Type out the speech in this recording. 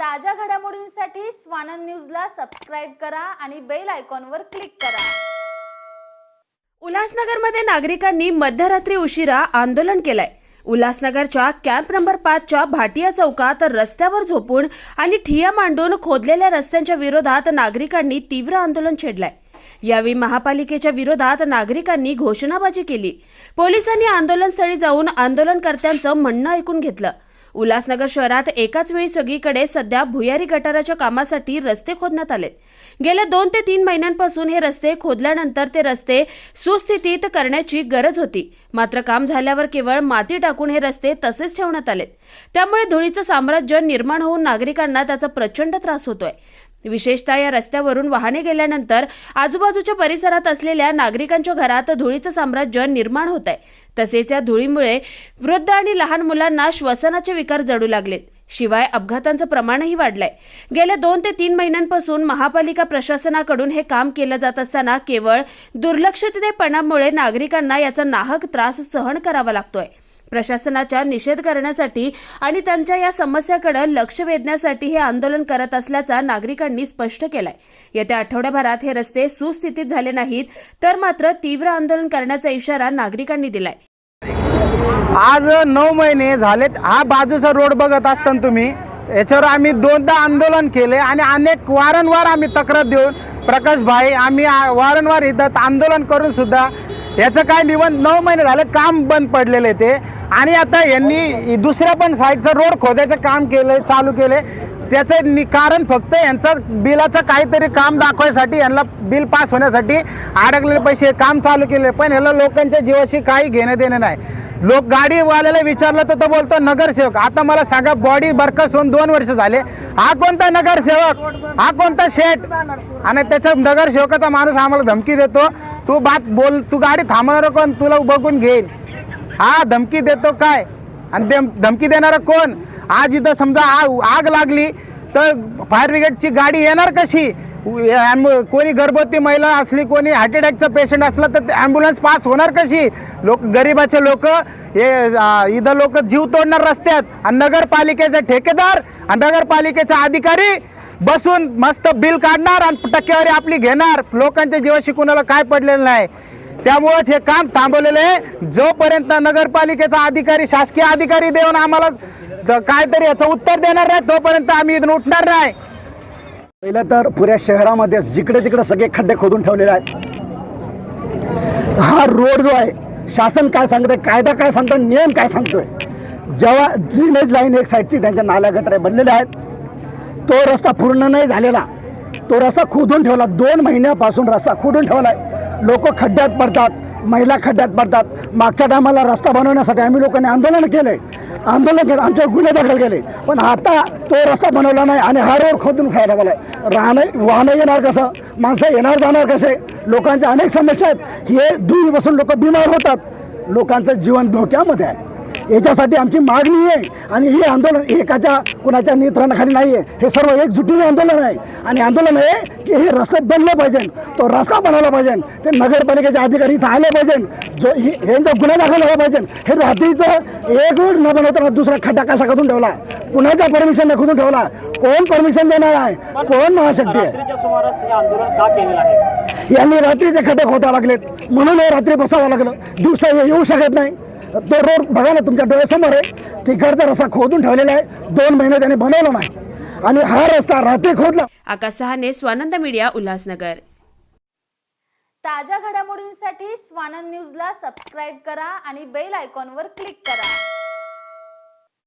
ताज्या घडामोडींसाठी स्वानंद न्यूजला सबस्क्राईब करा आणि बेल आयकॉनवर क्लिक करा. उल्हासनगरमध्ये नागरिकांनी मध्यरात्री उशिरा आंदोलन केलंय. उल्हासनगरच्या कॅम्प नंबर पाचच्या भाटिया चौकात रस्त्यावर झोपून आणि ठिया मांडून खोदलेल्या रस्त्यांच्या विरोधात नागरिकांनी तीव्र आंदोलन छेडलंय. यावेळी महापालिकेच्या विरोधात नागरिकांनी घोषणाबाजी केली. पोलिसांनी आंदोलनस्थळी जाऊन आंदोलनकर्त्यांचं म्हणणं ऐकून घेतलं. उल्हासनगर शहरात एकाच वेळी सगळीकडे सध्या भुयारी गटाराच्या कामासाठी रस्ते खोदण्यात आले गेल्या दोन ते तीन महिन्यांपासून हे रस्ते खोदल्यानंतर ते रस्ते सुस्थितीत करण्याची गरज होती. मात्र काम झाल्यावर केवळ माती टाकून हे रस्ते तसेच ठेवण्यात आले त्यामुळे धुळीचं साम्राज्य निर्माण होऊन नागरिकांना त्याचा प्रचंड त्रास होतोय. विशेषतः या रस्त्यावरून वाहने गेल्यानंतर आजूबाजूच्या परिसरात असलेल्या नागरिकांच्या घरात धुळीचं साम्राज्य निर्माण होत आहे तसेच या धुळीमुळे वृद्ध आणि लहान मुलांना श्वसनाचे विकार जडू लागलेत. शिवाय अपघातांचं प्रमाणही वाढलंय. गेल्या दोन ते तीन महिन्यांपासून महापालिका प्रशासनाकडून हे काम केलं जात असताना केवळ दुर्लक्षिततेपणामुळे नागरिकांना याचा नाहक त्रास सहन करावा लागतोय. प्रशासनाच्या निषेध करण्यासाठी आणि त्यांच्या या समस्याकडे लक्ष वेधण्यासाठी हे आंदोलन करत असल्याचा नागरिकांनी स्पष्ट केलाय. येत्या आठवड्याभरात हे रस्ते सुस्थितीत झाले नाहीत तर मात्र तीव्र आंदोलन करण्याचा इशारा नागरिकांनी दिलाय. आज नऊ महिने झालेत हा बाजूचा रोड बघत असताना तुम्ही याच्यावर आम्ही दोनदा आंदोलन केले आणि अनेक वारंवार आम्ही तक्रार देऊन प्रकाश भाई आम्ही वारंवार इथं आंदोलन करून सुद्धा याचं काय निवन नऊ महिने झालं काम बंद पडलेले ते. आणि आता यांनी दुसऱ्या पण साईडचं रोड खोदायचं काम केलं चालू केले त्याचं नि कारण फक्त यांचं बिलाचं काहीतरी काम दाखवायसाठी यांना बिल पास होण्यासाठी अडकलेले पैसे काम चालू केले पण ह्याला लोकांच्या जीवाशी काही घेणं देणं नाही. लोक गाडीवाल्याला विचारलं तर तो बोलतो नगरसेवक आता मला सांगा बॉडी बरकस होऊन दोन वर्ष झाले. हा कोणता नगरसेवक? हा कोणता शेठ? आणि त्याच्या नगरसेवकाचा माणूस आम्हाला धमकी देतो तू बात बोल तू गाडी थांबणार कोण तुला बघून घेईन. हा धमकी देतो काय? आणि ते धमकी देणारा कोण? आज इथं समजा आग आग लागली तर फायर ब्रिगेडची गाडी येणार कशी? कोणी गर्भवती महिला असली कोणी हार्ट अटॅकचा पेशंट असला तर ॲम्ब्युलन्स पास होणार कशी? लोक गरिबाचे लोक हे इथं लोक जीव तोडणार रस्त्यात. आणि नगरपालिकेचे ठेकेदार आणि नगरपालिकेचा अधिकारी बसून मस्त बिल काढणार आणि टक्केवारी आपली घेणार. लोकांच्या जीवाशी कुणाला काय पडलेलं नाही. त्यामुळेच हे काम थांबवलेलं आहे. जोपर्यंत नगरपालिकेचा अधिकारी शासकीय अधिकारी देऊन आम्हाला काहीतरी याचं उत्तर देणार नाही तोपर्यंत आम्ही इथून उठणार नाही. पहिलं तर पुऱ्या शहरामध्ये जिकडे तिकडे सगळे खड्डे खोदून ठेवलेले आहेत. हा रोड जो आहे शासन काय सांगतंय कायदा काय सांगतोय नियम काय सांगतोय? जेव्हा ड्रेनेज लाईन एक साईडची त्यांच्या नाल्या गटरे बनलेल्या आहेत. तो रस्ता पूर्ण नाही झालेला. तो रस्ता खोदून ठेवला. दोन महिन्यापासून रस्ता खोदून ठेवला आहे लोक खड्ड्यात पडतात महिला खड्ड्यात पडतात. मागच्या टायमाला रस्ता बनवण्यासाठी आम्ही लोकांनी आंदोलन केले. आंदोलन केलं आमच्या गुन्हे दाखल केले. पण आता तो रस्ता बनवला नाही आणि हा रोड खोदून ठेवला गेलाय. राहणं वाहनं येणार कसं? माणसं येणार जाणार कसे? लोकांच्या अनेक समस्या आहेत. हे दूर बसून लोक बिमार होतात. लोकांचं जीवन धोक्यामध्ये आहे. याच्यासाठी आमची मागणी आहे. आणि हे आंदोलन एकाच्या कुणाच्या नियंत्रणाखाली नाही आहे हे सर्व एकजुटीने आंदोलन आहे. आणि आंदोलन आहे की हे रस्ते बनले पाहिजे. तो रस्ता बनवला पाहिजे. ते नगरपालिकेचे अधिकारी इथं आले पाहिजे. जो हे यांचा गुन्हा दाखल झाला पाहिजे. हे रात्रीचं एक रोड न बनवताना दुसरा खड्डा कसा खोदून ठेवला? कुणाच्या परमिशन खोदून ठेवला? कोण परमिशन देणार आहे? कोण महाशक्ती आहे? यांनी रात्रीचे खड्डे खोदा लागलेत. म्हणून हे रात्री बसावं लागलं. दिवसा हे येऊ शकत नाही. तो रोड बघा ना तुमच्या डोळ्यासमोर आहे. तिकडचा रस्ता खोदून ठेवलेला आहे. दोन महिने त्याने बनवला नाही. आणि हा रस्ता रात्री खोदला. आकाश सहाने स्वानंद मीडिया उल्हासनगर. ताज्या घडामोडींसाठी स्वानंद न्यूजला सबस्क्राईब करा आणि बेल आयकॉनवर क्लिक करा.